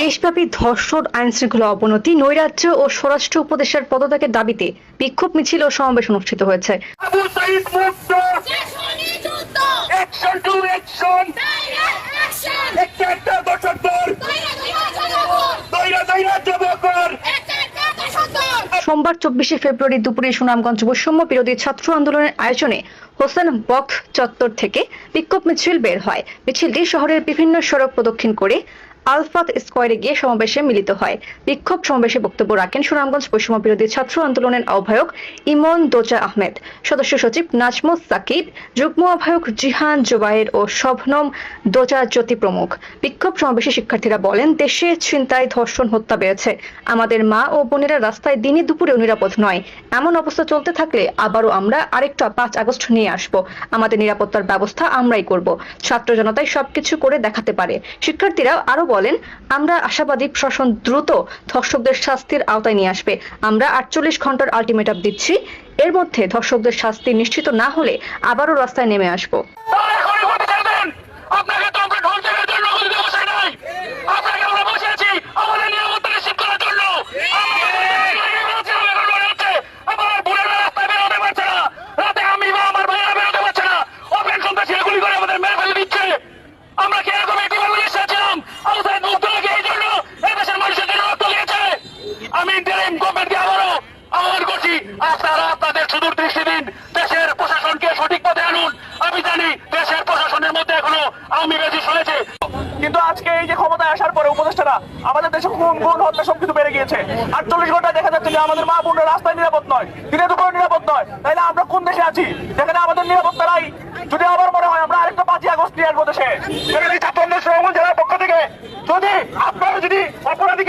দেশব্যাপী ধর্ষণ আইন শৃঙ্খলা অবনতি নৈরাজ্য ও স্বরাষ্ট্র উপদেষ্টার পদত্যাগের দাবিতে বিক্ষোভ মিছিল ও সমাবেশ অনুষ্ঠিত হয়েছে। সোমবার চব্বিশে ফেব্রুয়ারি দুপুরে সুনামগঞ্জ বৈষম্য বিরোধী ছাত্র আন্দোলনের আয়োজনে হোসেন বক চত্বর থেকে বিক্ষোভ মিছিল বের হয়। মিছিলটি শহরের বিভিন্ন সড়ক প্রদক্ষিণ করে আলফাত স্কোয়ারে গিয়ে সমাবেশে মিলিত হয়। বিক্ষোভ সমাবেশে বক্তব্য রাখেন সুনামগঞ্জ বৈষম্য বিরোধী ছাত্র আন্দোলনের আহ্বায়ক ইমন দোজা আহমেদ। সদস্য সচিব নাজমুস সাকিব, যুগ্ম আহ্বায়ক জিহান জোবায়ের ও শবনম দোজা জ্যোতি প্রমুখ। বিক্ষোভ সমাবেশে শিক্ষার্থীরা বলেন, দেশে ছিনতাই, ধর্ষণ, হত্যা বেড়েছে। আমাদের মা ও বোনেরা রাস্তায় দিনে দুপুরেও নিরাপদ নয়। এমন অবস্থা চলতে থাকলে আবারও আমরা আরেকটা পাঁচ আগস্ট নিয়ে আসব। আমাদের নিরাপত্তার ব্যবস্থা আমরাই করব। ছাত্র জনতাই সবকিছু করে দেখাতে পারে। শিক্ষার্থীরা আরও বলেন, আমরা আশাবাদী প্রশাসন দ্রুত ধর্ষকদের শাস্তির আওতায় নিয়ে আসবে। আমরা আটচল্লিশ ঘণ্টার আলটিমেটাম দিচ্ছি। এর মধ্যে ধর্ষকদের শাস্তি নিশ্চিত না হলে আবারও রাস্তায় নেমে আসব। তাহলে এখনই ভোটে ছাড়বেন আপনাকে গভর্নমেন্টকে আবারও আহ্বান করছি আপনারা আপনাদের সুদূর দৃষ্টি দিন দেশের প্রশাসনকে সঠিক পথে আনুন। আমি জানি দেশের প্রশাসনের মধ্যে এখনও আওয়ামী বেশি চলেছে। কিন্তু আজকে এই যে ক্ষমতায় আসার পরে উপদেষ্টারা আমাদের দেশে খুন গুণ হত্যা সবকিছু বেড়ে গিয়েছে। আটচল্লিশ ঘন্টায় দেখা যাচ্ছে যে আমাদের মা বোনরা রাস্তায় নিরাপদ নয় দিনে দুপুরে নিরাপদ নয়। তাইলে আমরা কোন দেশে আছি? যেখানে আমাদের নিরাপত্তা নাই। যদি আবার মনে হয় আমরা আরেকটা পাঁচই আগস্ট নিয়ে আসব দেশে। ছাত্রদের শ্রমণ জেলার পক্ষ থেকে যদি আপনারা যদি অ্যারেস্ট